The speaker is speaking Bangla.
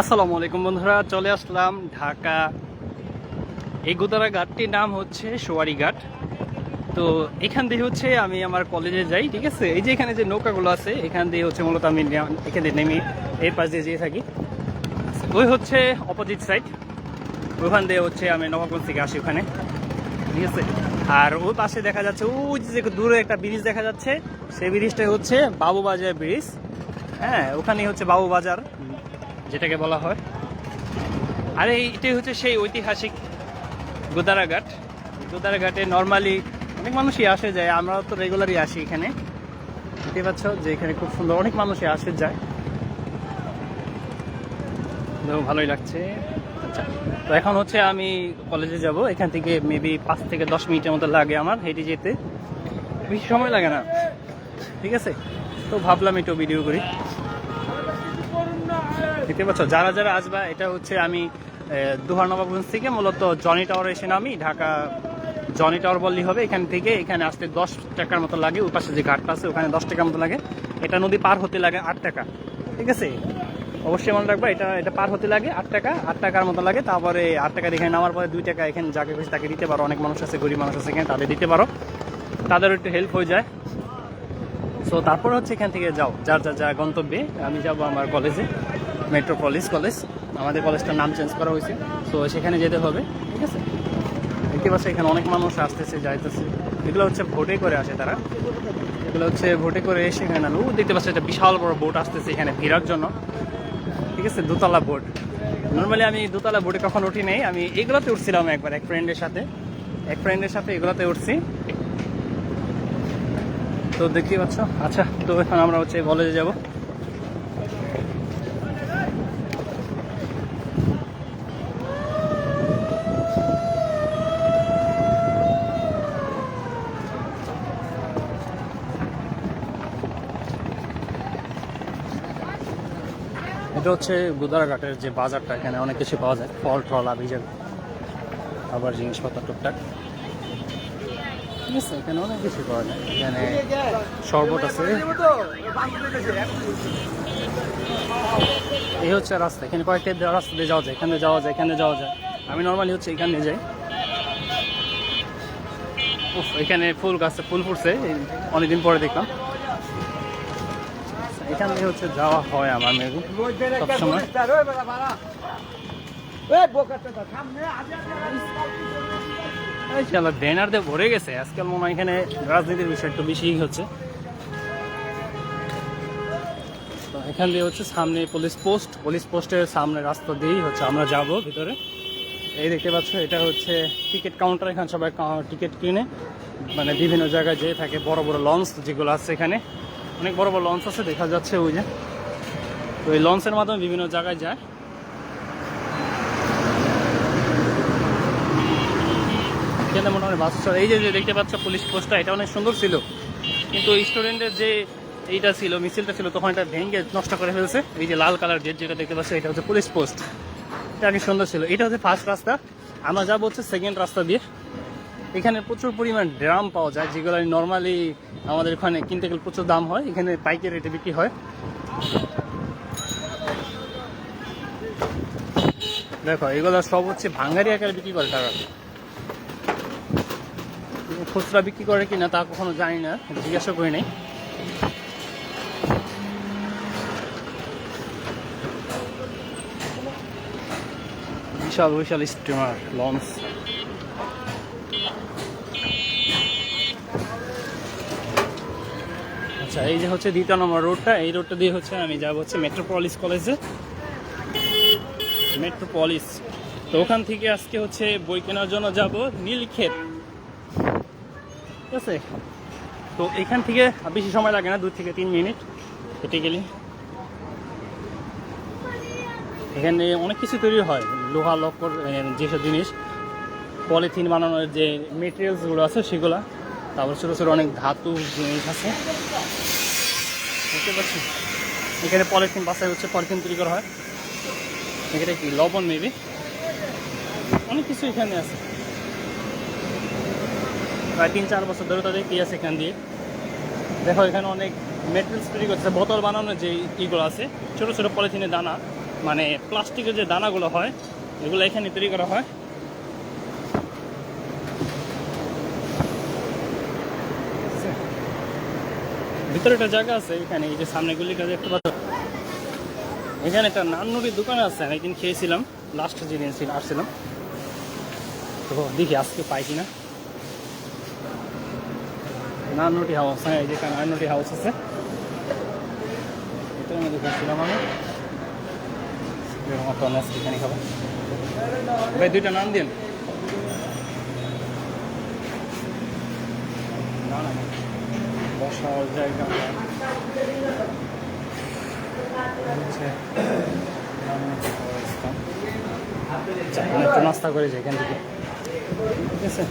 আসসালামু আলাইকুম বন্ধুরা, চলে আসলাম ঢাকা এই গোদারা ঘাটটির নাম হচ্ছে সোয়ারি ঘাট তো এখান দিয়ে হচ্ছে আমি আমার কলেজে যাই, ঠিক আছে? এই যে এখানে যে নৌকাগুলো আছে, এখান দিয়ে হচ্ছে মূলত আমি এখানে নেমে এর পাশ দিয়ে যেয়ে থাকি। ওই হচ্ছে অপোজিট সাইড ওখান দিয়ে হচ্ছে আমি নবাবগঞ্জ থেকে আসি ওখানে, ঠিক আছে? আর ওই পাশে দেখা যাচ্ছে, ওই যে দূরে একটা ব্রিজ দেখা যাচ্ছে, সেই ব্রিজটা হচ্ছে বাবুবাজার ব্রিজ হ্যাঁ ওখানেই হচ্ছে বাবুবাজার। যেটাকে বলা হয়। আর এইটাই হচ্ছে সেই ঐতিহাসিক গোদারাঘাট। গোদারাঘাটে নর্মালি অনেক মানুষই আসে যায়, আমরাও তো রেগুলারই আসি এখানে। দেখতে পাচ্ছ যে এখানে খুব সুন্দর অনেক মানুষই আসে যায়। ভালোই লাগছে। আচ্ছা তো এখন হচ্ছে আমি কলেজে যাব। এখান থেকে মেবি পাঁচ থেকে দশ মিনিটের মতো লাগে আমার হেঁটে যেতে। বেশি সময় লাগে না। ঠিক আছে? তো ভাবলাম একটু ভিডিও করি। দেখতে পাচ্ছ, যারা যারা আসবা, এটা হচ্ছে আমি দুহার নবাবগঞ্জ থেকে মূলত জনি টাওয়ার এসে নামি, ঢাকা জনি টাওয়ার বললেই হবে, এখান থেকে এখানে আসতে দশ টাকার মতো লাগে, ওই পাশে যে ঘাটটা আছে, ওখানে দশ টাকার মতো লাগে। এটা নদী পার হতে লাগে আট টাকা, ঠিক আছে? অবশ্যই মনে রাখবা, এটা এটা পার হতে লাগে আট টাকা, আট টাকার মতো লাগে। তারপরে আট টাকা এখানে নামার পরে দুই টাকা এখানে যাকে খুশি তাকে দিতে পারো। অনেক মানুষ আছে, গরিব মানুষ আছে, এখানে তাদের দিতে পারো। তাদের একটু হেল্প হয়ে যায়। সো তারপর হচ্ছে এখান থেকে যাও, যার যার যা গন্তব্যে, আমি যাব আমার কলেজে মেট্রোপলিস কলেজ আমাদের কলেজটার নাম চেঞ্জ করা হয়েছে। তো সেখানে যেতে হবে, ঠিক আছে? দেখতে পাচ্ছি, এখানে অনেক মানুষ আসতেছে, যাইতেছে। এগুলো হচ্ছে ভোটে করে আসে তারা। এগুলো হচ্ছে ভোটে করে এসে এখানে। ও, দেখতে পাচ্ছি, একটা বিশাল বড় বোট আসতেছে এখানে ভিড়ার জন্য। ঠিক আছে, দোতলা বোট নর্মালি আমি দোতলা বোটে কখন উঠি নাই। আমি এগুলোতে উঠছিলাম একবার, এক ফ্রেন্ডের সাথে। এক ফ্রেন্ডের সাথে এগুলোতে উঠছি। তো দেখতেই পাচ্ছ আচ্ছা তো এখন আমরা হচ্ছে কলেজে যাব। এটা হচ্ছে গুদারাঘাটের যে বাজারটা এখানে অনেক কিছু পাওয়া যায়। ফল টল আবিজার আবার জিনিসপত্র টুকটাক। ঠিক আছে এখানে অনেক কিছু পাওয়া যায়। এখানে শরবত আছে। এই হচ্ছে রাস্তা। এখানে কয়েকটা রাস্তা দিয়ে যাওয়া যায়। এখানে যাওয়া যায় এখানে যাওয়া যায়। আমি নর্মালি হচ্ছে এখানে যাই। উফ, এখানে ফুল গাছে ফুল ফুটছে। অনেকদিন পরে দেখলাম। এখান থেকে হচ্ছে যাওয়া হয় আমার মেবি সবসময়। ব্যানার দিয়ে ভরে গেছে। আজকাল মনে হয় এখানে রাজনীতির বিষয় একটু বেশি হচ্ছে। তো এখান দিয়ে হচ্ছে সামনে পুলিশ পোস্ট পুলিশ পোস্টের সামনে রাস্তা দিয়েই হচ্ছে আমরা যাব ভিতরে। এই দেখতে পাচ্ছ এটা হচ্ছে টিকিট কাউন্টার এখানে সবাই টিকিট কিনে। মানে বিভিন্ন জায়গায় যেয়ে থাকে বড় বড় লঞ্চ যেগুলো আছে এখানে। অনেক বড় বড় লঞ্চ আছে, দেখা যাচ্ছে ওই যে। এই লঞ্চের মাধ্যমে বিভিন্ন জায়গায় যায়। এখানে মোটামুটি বাস চলে। এই যে দেখতে পাচ্ছ পুলিশ পোস্টটা এটা অনেক সুন্দর ছিল। কিন্তু স্টুডেন্টের যে এইটা ছিল, মিছিলটা ছিল, তখন এটা ভেঙে নষ্ট করে ফেলছে। এই যে লাল কালার গেট যেটা দেখতে পাচ্ছ, এটা হচ্ছে পুলিশ পোস্ট এটা আগে সুন্দর ছিল। এটা হচ্ছে ফার্স্ট রাস্তা। আমরা যাব হচ্ছে সেকেন্ড রাস্তা দিয়ে। এখানে প্রচুর পরিমাণ ড্রাম পাওয়া যায়, যেগুলো নর্মালি আমাদের ওখানে কিনতে গেলে প্রচুর দাম হয়। এখানে পাইকারি রেটে বিক্রি হয়। দেখো, এগুলো সব হচ্ছে ভাঙ্গারি আকারে বিক্রি করে টাকা খুচরা বিক্রি করে কিনা তা কখনো জানি না, জিজ্ঞাসা করি নাই। বিশাল বিশাল স্টিমার লঞ্চ আচ্ছা এই যে হচ্ছে দ্বিতীয় নম্বর রোডটা এই রোডটা দিয়ে হচ্ছে আমি যাব হচ্ছে মেট্রোপলিস কলেজে মেট্রোপলিস তো ওখান থেকে আজকে হচ্ছে বই কেনার জন্য যাব নীলক্ষেত। ঠিক আছে? তো এখান থেকে বেশি সময় লাগে না, দু থেকে তিন মিনিট হেঁটে গেলে। এখানে অনেক কিছু তৈরি হয়, লোহা, লক্কর যেসব জিনিস, পলিথিন বানানোর যে মেটেরিয়ালসগুলো আছে, সেগুলো। তারপর ছোটো ছোটো অনেক ধাতু জিনিস আছে। বুঝতে পারছি এখানে পলিথিন বাসায় হচ্ছে, পলিথিন তৈরি করা হয়। এখানে কি, লবণ মেবি অনেক কিছু এখানে আছে। প্রায় তিন চার বছর ধরে তাদের কি আছে এখান দিয়ে। দেখো, এখানে অনেক মেটেরিয়ালস তৈরি করছে। বোতল বানানোর যে ইগুলো আছে, ছোটো ছোটো পলিথিনের দানা মানে প্লাস্টিকের যে দানাগুলো হয়, এগুলো এখানে তৈরি করা হয়। ভিতরে একটা জায়গা আছে, এখানে এই যে সামনে গুলিটা দেখতে পাচ্ছ? এখানে একটা নান্নুরির দোকান আছে আমি একদিন খেয়েছিলাম লাস্ট যেদিন ছিল, আসছিলাম। তো দেখি আজকে পাই কিনা। নান্নুটি হাউস হ্যাঁ এই যে নান্নুটি হাউস আছে। এটার মধ্যে খেয়েছিলাম আমি। এরকম একটা এখানে খাব। ভাই, দুইটা নাম দিন। না না। বসার জায়গা হচ্ছে আচ্ছা, নাস্তা করে যাই এখান থেকে। ঠিক আছে?